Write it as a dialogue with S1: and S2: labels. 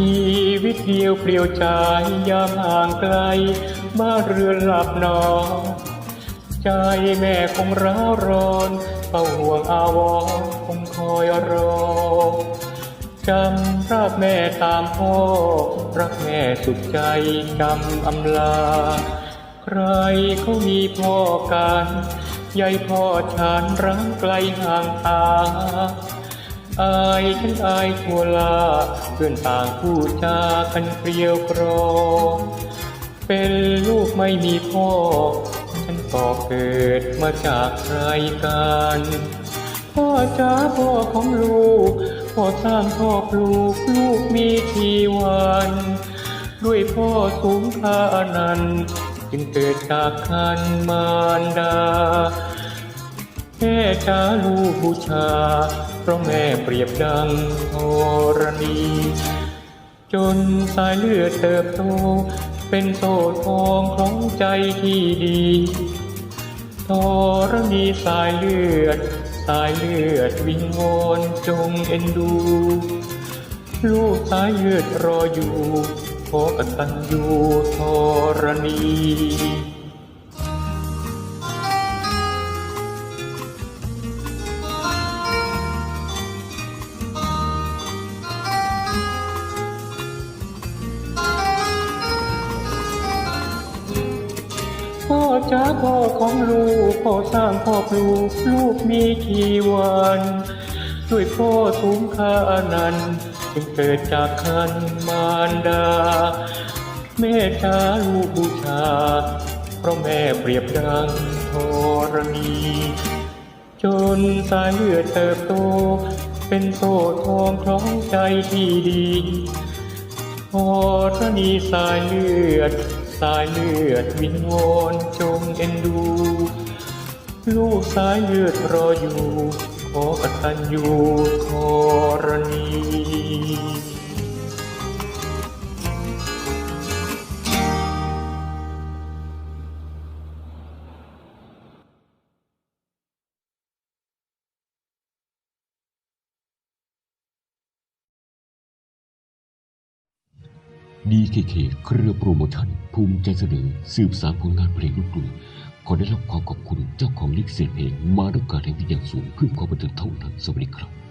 S1: ชีวิตเดียวเปลี่ยวใจยามห่างไกลบ้านเรือนหลับนอนใจแม่คงร้าวร้อนเฝ้าห่วงอาวรคงคอยรอจำรักแม่ตามพ่อ รักแม่สุดใจจำอำลา ใครเขามีพ่อกันยายพ่อฉันรักไกลห่างตา อายฉันอายทั่วลาเพื่อนต่างพูดจากันเกลียวกรอ เป็นลูกไม่มีพ่อ ฉันก็เกิดมาจากใครกันพ่อจ้าพ่อของลูก พ่อสร้างพ่อปลูกลูกมีชีวัน ด้วยพ่อสูงค่าอนันต์จึงเกิดจากคันมารดาแม่จ้าลูกบูชา เพราะแม่เปรียบดังธรณี จนสายเลือดเติบโต เป็นโซ่ทองของใจที่ดีธรณีสายเลือด สายเลือดวิงวอนจงเอ็นดู ลูกสายเลือดรออยู่ขอกตัญญูธรณี พ่อจ้าพ่อของลูก พ่อสร้างพ่อปลูกลูกมีกี่วัน ด้วยพ่อสูงค่าอนันต์จึงเกิดจากคันมารดา แม่จ้าลูกบูชา เพราะแม่เปรียบดังธรณี จนสายเลือดเติบโต เป็นโซ่ทองคล้องใจที่ดีพอรณีสายเลือด สายเลือดวิงวอนจงเอ็นดู ลูกสายเลือดรออยู่ ขอกตัญญูธรณี
S2: DKK เครือโปรโมชั่นภูมิใจเสนอสืบสารผลงานเพลงลูกกรุงขอได้รับความขอบคุณเจ้าของลิขสิทธิ์เพลงมาด้วยการแห่งเป็นอย่างสูงเพื่อความบันเทิงเท่านั้นสวัสดีครับ